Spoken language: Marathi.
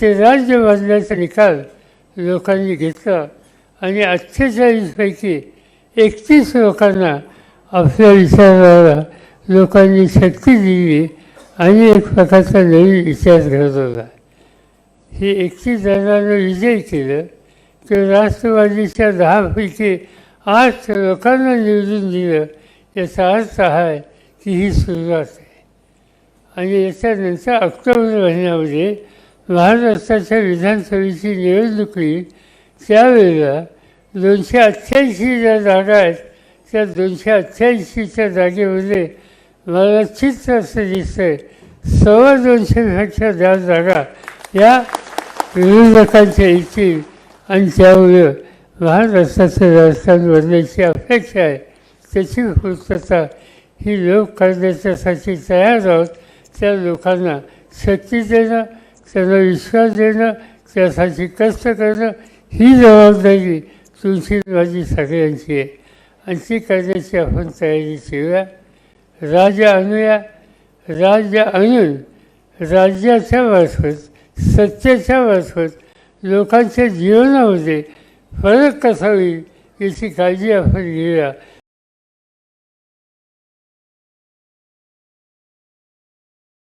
ते राज्य बांधण्याचा निकाल लोकांनी घेतला आणि अठ्ठेचाळीसपैकी एकतीस लोकांना आपल्या विचाराला लोकांनी शक्ती दिली आणि एक प्रकारचा नवीन इतिहास घडवला. हे एकतीस जणांना विजय केलं. तर राष्ट्रवादीच्या दहापैकी आठ लोकांना निवडून दिलं. याचा अर्थ हा आहे की ही सुरुवात आहे. आणि याच्यानंतर ऑक्टोबर महिन्यामध्ये महाराष्ट्राच्या विधानसभेची निवडणुकी त्यावेळेला दोनशे अठ्ठ्याऐंशी ज्या जागा आहेत त्या दोनशे अठ्ठ्याऐंशीच्या जागेमध्ये मला चित्र असं दिसतंय. सव्वा दोनशेपेक्षा जास्त जागा या विरोधकांच्या येतील आणि त्यामुळे महाराष्ट्राचं राजस्थान बनण्याची अपेक्षा आहे. त्याची पूर्तता ही लोक करण्याच्यासाठी तयार आहोत. त्या लोकांना शक्ती देणं त्यांना विश्वास देणं त्यासाठी कष्ट करणं ही जबाबदारी तुमची माझी सगळ्यांची आहे. आणि ती करण्याची आपण तयारी ठेवूया. राज्य आणूया राज्य आणून राज्याच्या मार्फत सत्तेच्या मार्फत लोकांच्या जीवनामध्ये फरक कसा होईल याची काळजी आपण घेऊया.